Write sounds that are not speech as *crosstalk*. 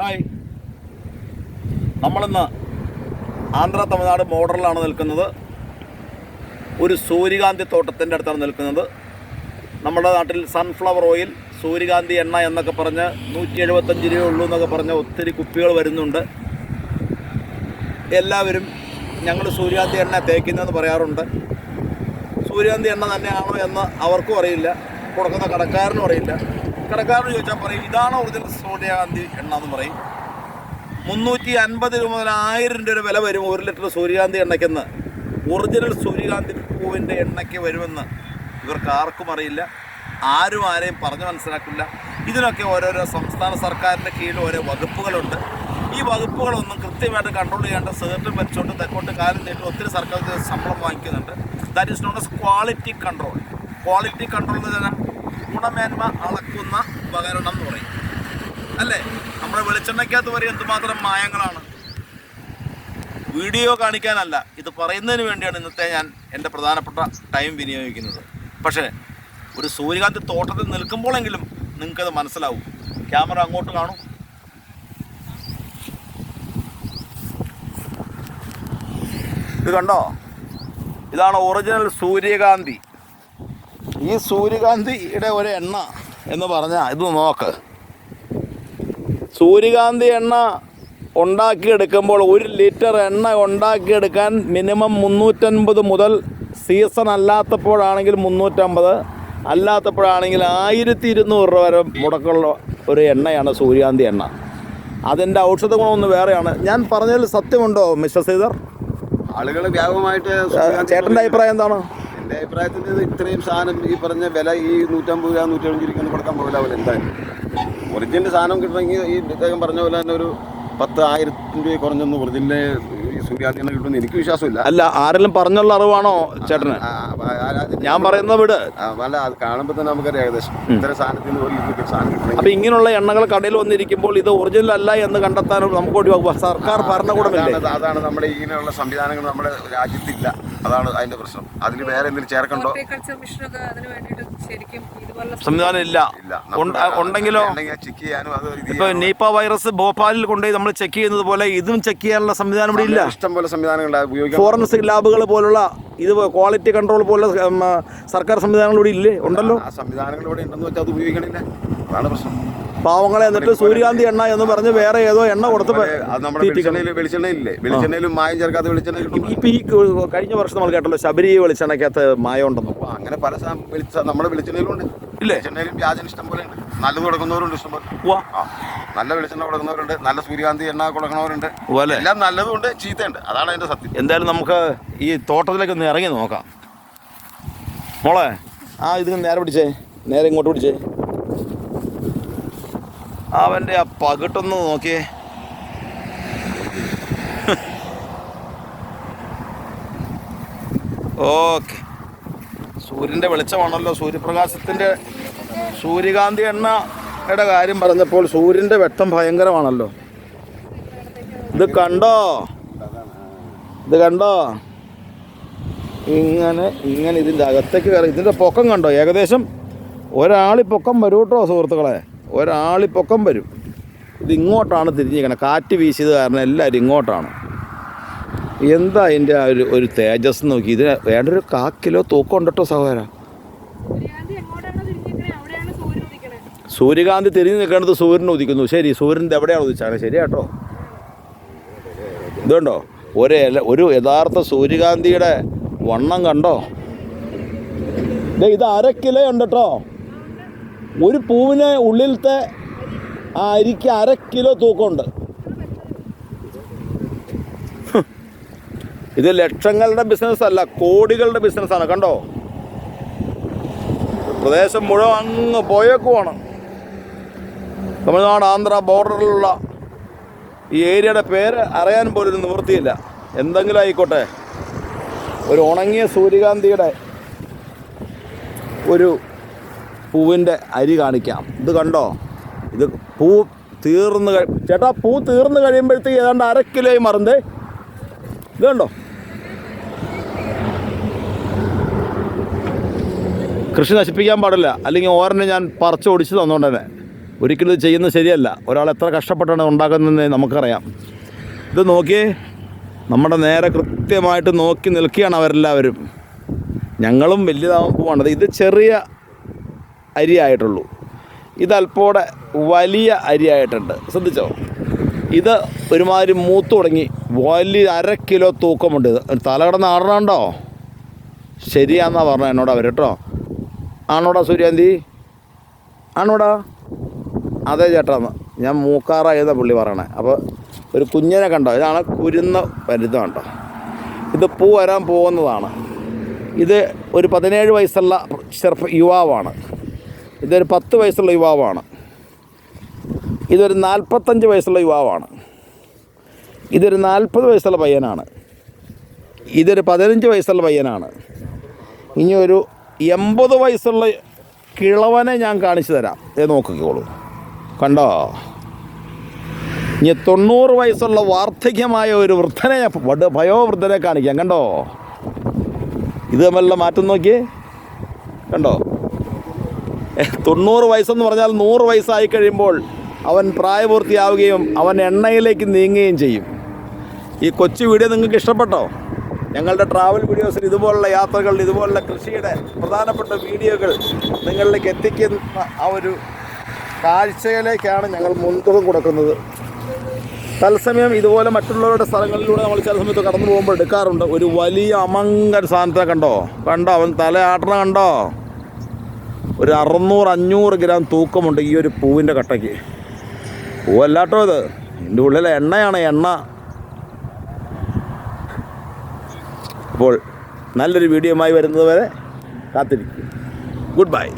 Hi. നമ്മളിന്ന് ആന്ധ്ര തമിഴ്നാട് ബോർഡറിലാണ് നിൽക്കുന്നത്. ഒരു സൂര്യകാന്തി തോട്ടത്തിന്റെ അടുത്താണ് നിൽക്കുന്നത്. നമ്മുടെ നാട്ടിൽ സൺഫ്ലവർ ഓയിൽ സൂര്യകാന്തി എണ്ണ എന്നൊക്കെ പറഞ്ഞ് നൂറ്റി എഴുപത്തഞ്ച് രൂപ ഉള്ളൂ എന്നൊക്കെ പറഞ്ഞ് ഒത്തിരി കുപ്പികൾ വരുന്നുണ്ട്. എല്ലാവരും ഞങ്ങൾ സൂര്യകാന്തി എണ്ണ തേക്കുന്നതെന്ന് പറയാറുണ്ട്. സൂര്യകാന്തി എണ്ണ തന്നെയാണോ എന്ന് അവർക്കും അറിയില്ല. കൊടുക്കുന്ന കടക്കാരനും അറിയില്ല. കടക്കാരന് ചോദിച്ചാൽ പറയും ഇതാണ് ഒറിജിനൽ സൂര്യകാന്തി എണ്ണ എന്ന് പറയും? മുന്നൂറ്റി അൻപത് രൂപ മുതൽ ആയിരം രൂപ വില വരും ഒരു ലിറ്റർ സൂര്യകാന്തി എണ്ണയ്ക്കെന്ന്. ഒറിജിനൽ സൂര്യകാന്തി പൂവിന്റെ എണ്ണയ്ക്ക് വരുമെന്ന് ഇവർക്ക് ആർക്കും അറിയില്ല. ആരും ആരെയും പറഞ്ഞു മനസ്സിലാക്കില്ല. ഇതിനൊക്കെ ഓരോരോ സംസ്ഥാന സർക്കാരിന്റെ കീഴിൽ ഓരോ വകുപ്പുകളുണ്ട്. ഈ വകുപ്പുകളൊന്നും കൃത്യമായിട്ട് കൺട്രോൾ ചെയ്യേണ്ട സേർട്ടും വെച്ചുകൊണ്ട് തെക്കോട്ട് കാലം തേട്ട് ഒത്തിരി സർക്കാർ ശമ്പളം വാങ്ങിക്കുന്നുണ്ട്. That is not as quality control quality control എന്ന് പറഞ്ഞാൽ ഗുണമേന്മ അളക്കുന്ന ഉപകരണം എന്ന് പറയും. അല്ലേ? നമ്മുടെ വെളിച്ചെണ്ണയ്ക്കകത്ത് വരെ എന്തുമാത്രം മായങ്ങളാണ്? വീഡിയോ കാണിക്കാനല്ല ഇത് പറയുന്നതിന് വേണ്ടിയാണ് ഇന്നത്തെ ഞാൻ എന്റെ പ്രധാനപ്പെട്ട ടൈം വിനിയോഗിക്കുന്നത്. പക്ഷേ ഒരു സൂര്യകാന്തി തോട്ടത്തിൽ നിൽക്കുമ്പോഴെങ്കിലും നിങ്ങൾക്കത് മനസ്സിലാവും. ക്യാമറ അങ്ങോട്ട് കാണും. ഇത് കണ്ടോ? ഇതാണ് ഒറിജിനൽ സൂര്യകാന്തി. ഈ സൂര്യകാന്തിയുടെ ഒരു എണ്ണ എന്ന് പറഞ്ഞാൽ ഇത് നോക്ക്. സൂര്യകാന്തി എണ്ണ ഉണ്ടാക്കിയെടുക്കുമ്പോൾ ഒരു ലിറ്റർ എണ്ണ ഉണ്ടാക്കിയെടുക്കാൻ മിനിമം മുന്നൂറ്റൻപത് മുതൽ സീസൺ അല്ലാത്തപ്പോഴാണെങ്കിൽ മുന്നൂറ്റമ്പത് അല്ലാത്തപ്പോഴാണെങ്കിൽ ആയിരത്തി ഇരുന്നൂറ് രൂപ വരെ മുടക്കുള്ള ഒരു എണ്ണയാണ് സൂര്യകാന്തി എണ്ണ. അതിന്റെ ഔഷധ ഗുണമൊന്ന് വേറെയാണ്. ഞാൻ പറഞ്ഞതിൽ സത്യമുണ്ടോ മിസ്റ്റർ സീതർ ആളുകൾ വ്യാപകമായിട്ട് ചേട്ടന്റെ അഭിപ്രായം എന്താണ്? എന്റെ അഭിപ്രായത്തിൽ ഇത് ഇത്രയും സാധനം ഈ പറഞ്ഞ വില ഈ നൂറ്റമ്പത് രൂപ നൂറ്റഞ്ച് അഞ്ചിരിക്കുന്നു കൊടുക്കാൻ പോകില്ല അവർ എന്തായാലും. ഒറിജിനൽ സാധനം കിട്ടണമെങ്കിൽ ഈ ഇദ്ദേഹം പറഞ്ഞ പോലെ തന്നെ ഒരു പത്ത് ആയിരത്തിന് രൂപ കുറഞ്ഞൊന്നും വൃതിലെ സൂര്യാദിനെ കിട്ടുമെന്ന് എനിക്ക് വിശ്വാസമില്ല. അല്ല ആരെങ്കിലും പറഞ്ഞുള്ള അറിവാണോ ചേട്ടന്? ഞാൻ പറയുന്നത് വിട്. അല്ല അത് കാണുമ്പോൾ തന്നെ നമുക്കറിയാം ഏകദേശം ഇത്ര നിന്ന് ഒരു ലിറ്റർ സാധനം അപ്പൊ ഇങ്ങനെയുള്ള എണ്ണകൾ കടയിൽ വന്നിരിക്കുമ്പോൾ ഇത് ഒറിജിനൽ അല്ല എന്ന് കണ്ടെത്താൻ നമുക്ക് ഒഴിവാക്കുക സർക്കാർ ഭരണകൂടമില്ല? അതാണ് അതാണ് നമ്മുടെ ഇങ്ങനെയുള്ള സംവിധാനങ്ങൾ നമ്മുടെ രാജ്യത്തില്ല. അതാണ് അതിന്റെ പ്രശ്നം. അതിൽ വേറെ എന്തെങ്കിലും ചേർക്കണ്ടോ അതിന് ശരിക്കും സംവിധാനം ഇല്ല. ഉണ്ടെങ്കിലോ? ഇപ്പൊ നീപ്പ വൈറസ് ഭോപ്പാലിൽ കൊണ്ടുപോയി നമ്മൾ ചെക്ക് ചെയ്യുന്നത് പോലെ ഇതും ചെക്ക് ചെയ്യാനുള്ള സംവിധാനം ഇവിടെ ഇല്ല. ഇഷ്ടം പോലെ സംവിധാനങ്ങൾ ഫോറൻസിക് ലാബുകൾ പോലുള്ള ഇത് ക്വാളിറ്റി കൺട്രോൾ പോലുള്ള സർക്കാർ സംവിധാനങ്ങൾ ഇവിടെ ഇല്ലേ? ഉണ്ടല്ലോ. ആ സംവിധാനങ്ങൾ ഇവിടെ ഉണ്ടെന്ന് വെച്ചാൽ അത് ഉപയോഗിക്കണില്ല. അതാണ് പ്രശ്നം. പാവങ്ങളെ എന്നിട്ട് സൂര്യകാന്തി എണ്ണ എന്ന് പറഞ്ഞ് വേറെ ഏതോ എണ്ണ കൊടുത്ത് വെളിച്ചെണ്ണയില്ലേ വെളിച്ചെണ്ണയിലും മായം ചേർക്കാത്ത വെളിച്ചെണ്ണ ഇപ്പൊ ഈ കഴിഞ്ഞ വർഷം നമ്മൾ കേട്ടല്ലോ ശബരി വെളിച്ചെണ്ണയ്ക്കകത്ത് മായം ഉണ്ടെന്നു. അങ്ങനെ പല നമ്മുടെ വെളിച്ചെണ്ണയിലും ഉണ്ട് ഇല്ലേ? വെളിച്ചെണ്ണയിലും വ്യാജന ഇഷ്ടം പോലെ ഉണ്ട്. നല്ലത് കൊടുക്കുന്നവരുണ്ട് ഇഷ്ടം പോലെ. നല്ല വെളിച്ചെണ്ണ കൊടുക്കുന്നവരുണ്ട്. നല്ല സൂര്യകാന്തി എണ്ണ കൊടുക്കുന്നവരുണ്ട്. എല്ലാം നല്ലതും ഉണ്ട് ചീത്തയുണ്ട്. അതാണ് അതിന്റെ സത്യം. എന്തായാലും നമുക്ക് ഈ തോട്ടത്തിലേക്ക് ഒന്ന് ഇറങ്ങി നോക്കാം. മോളെ ആ ഇത് നേരെ പിടിച്ചേ. നേരെ ഇങ്ങോട്ട് പിടിച്ചേ. അവന്റെ ആ പകിട്ടൊന്ന് നോക്കിയേ. *laughs* ഓക്കെ. സൂര്യന്റെ വെളിച്ചമാണല്ലോ സൂര്യപ്രകാശത്തിന്റെ സൂര്യകാന്തി എണ്ണയുടെ കാര്യം പറഞ്ഞപ്പോൾ സൂര്യന്റെ വെട്ടം ഭയങ്കരമാണല്ലോ. ഇത് കണ്ടോ? ഇത് കണ്ടോ? ഇങ്ങനെ ഇങ്ങനെ ഇതിന്റെ അകത്തേക്ക് കയറി. ഇതിന്റെ പൊക്കം കണ്ടോ? ഏകദേശം ഒരാളി പൊക്കം വരും കേട്ടോ സുഹൃത്തുക്കളെ. ഒരാളി പൊക്കം വരും. ഇതിങ്ങോട്ടാണ് തിരിഞ്ഞിരിക്കുന്നത് കാറ്റ് വീശിയത് കാരണം എല്ലാവരും ഇങ്ങോട്ടാണ്. എന്താ അതിന്റെ ആ ഒരു ഒരു തേജസ് നോക്കി? ഇതിന് വേണ്ടൊരു കാ കിലോ തൂക്കം ഉണ്ടോ സഹോദര. സൂര്യകാന്തി തിരിഞ്ഞു നിൽക്കേണ്ടത് സൂര്യൻ ഉദിക്കുന്നു. ശരി സൂര്യന്റെ എവിടെയാണ് ഉദിച്ചാണ്? ശരി കേട്ടോ ഇതുണ്ടോ? ഒരു ഒരു യഥാർത്ഥ സൂര്യകാന്തിയുടെ വണ്ണം കണ്ടോ? ഇത് അര കിലോ ഉണ്ട് കേട്ടോ ഒരു പൂവിന് ഉള്ളിലത്തെ ആ അരിക്ക് അര കിലോ തൂക്കമുണ്ട്. ഇത് ലക്ഷങ്ങളുടെ ബിസിനസ് അല്ല കോടികളുടെ ബിസിനസ്സാണ് കണ്ടോ? പ്രദേശം മുഴുവൻ അങ്ങ് പോയേക്കുവാണ്. തമിഴ്നാട് ആന്ധ്ര ബോർഡറിലുള്ള ഈ ഏരിയയുടെ പേര് അറിയാൻ പോലും നിവൃത്തിയില്ല. എന്തെങ്കിലും ആയിക്കോട്ടെ. ഒരു ഉണങ്ങിയ സൂര്യകാന്തിയുടെ ഒരു പൂവിന്റെ അരി കാണിക്കാം. ഇത് കണ്ടോ? ഇത് പൂ തീർന്ന് ചേട്ടാ പൂ തീർന്ന് കഴിയുമ്പോഴത്തേക്ക് ഏതാണ്ട് അര മറന്നേ ഇത് കണ്ടോ? കൃഷി നശിപ്പിക്കാൻ പാടില്ല. അല്ലെങ്കിൽ ഓരനെ ഞാൻ പറിച്ച് ഒടിച്ച് തന്നോണ്ട് തന്നെ. ഒരിക്കലും ഇത് ചെയ്യുന്നത് ശരിയല്ല. ഒരാൾ എത്ര കഷ്ടപ്പെട്ടാണ് ഉണ്ടാക്കുന്നതെന്ന് നമുക്കറിയാം. ഇത് നോക്കി നമ്മുടെ നേരെ കൃത്യമായിട്ട് നോക്കി നിൽക്കുകയാണ് അവരെല്ലാവരും. ഞങ്ങളും വലിയതാവാൻ പോവാണ്. ഇത് ചെറിയ അരിയായിട്ടുള്ളൂ. ഇത് അല്പോടെ വലിയ അരിയായിട്ടുണ്ട്. ശ്രദ്ധിച്ചോ? ഇത് ഒരുമാതിരി മൂത്ത് തുടങ്ങി. വലിയ അര കിലോ തൂക്കമുണ്ട്. ഇത് തല കിടന്ന് ആടണുണ്ടോ? ശരിയാന്നാ പറഞ്ഞത് എന്നോട് അവർ കേട്ടോ. ആണോടാ സൂര്യാന്തി? ആണോടാ? അതെ ചേട്ടാന്ന് ഞാൻ മൂക്കാറായെന്ന പുള്ളി പറയണേ. അപ്പോൾ ഒരു കുഞ്ഞിനെ കണ്ടോ? ഇതാണ് കുരുന്ന പരുതം കണ്ടോ ഇത് പൂ വരാൻ പോകുന്നതാണ്. ഇത് ഒരു പതിനേഴ് വയസ്സുള്ള ചെറുപ്പ യുവാവാണ്. ഇതൊരു പത്ത് വയസ്സുള്ള യുവാവാണ്. ഇതൊരു നാൽപ്പത്തഞ്ച് വയസ്സുള്ള യുവാവാണ്. ഇതൊരു നാൽപ്പത് വയസ്സുള്ള പയ്യനാണ്. ഇതൊരു പതിനഞ്ച് വയസ്സുള്ള പയ്യനാണ്. ഇനി ഒരു എൺപത് വയസ്സുള്ള കിളവനെ ഞാൻ കാണിച്ചു തരാം. ഇത് നോക്കിക്കോളൂ. കണ്ടോ? ഇനി തൊണ്ണൂറ് വയസ്സുള്ള വാർദ്ധക്യമായ ഒരു വൃദ്ധനെ ഭയോവൃദ്ധനെ കാണിക്കാം. കണ്ടോ? ഇത് തമ്മിലുള്ള മാറ്റം നോക്കിയേ. കണ്ടോ? ഏ, തൊണ്ണൂറ് വയസ്സെന്ന് പറഞ്ഞാൽ നൂറ് വയസ്സായി കഴിയുമ്പോൾ അവൻ പ്രായപൂർത്തിയാവുകയും അവൻ എണ്ണയിലേക്ക് നീങ്ങുകയും ചെയ്യും. ഈ കൊച്ചു വീഡിയോ നിങ്ങൾക്ക് ഇഷ്ടപ്പെട്ടോ? ഞങ്ങളുടെ ട്രാവൽ വീഡിയോസിൽ ഇതുപോലുള്ള യാത്രകൾ ഇതുപോലുള്ള കൃഷിയുടെ പ്രധാനപ്പെട്ട വീഡിയോകൾ നിങ്ങളിലേക്ക് എത്തിക്കുന്ന ആ ഒരു കാഴ്ചയിലേക്കാണ് ഞങ്ങൾ മുൻതൂക്കം കൊടുക്കുന്നത്. തത്സമയം ഇതുപോലെ മറ്റുള്ളവരുടെ സ്ഥലങ്ങളിലൂടെ നമ്മൾ ചില സമയത്ത് കടന്നു പോകുമ്പോൾ എടുക്കാറുണ്ട്. ഒരു വലിയ അമങ്കൻ സാധനത്തെ കണ്ടോ? കണ്ടോ? അവൻ തല ആട്ടണ കണ്ടോ? ഒരു അറുന്നൂറ് അഞ്ഞൂറ് ഗ്രാം തൂക്കമുണ്ട് ഈ ഒരു പൂവിന്റെ കട്ടയ്ക്ക്. പൂവല്ലാട്ടോ ഇത്. ഇതിന്റെ ഉള്ളിലെ എണ്ണയാണ് എണ്ണ. അപ്പോൾ നല്ലൊരു വീഡിയോയുമായി വരുന്നത് വരെ കാത്തിരിക്കും. Good bye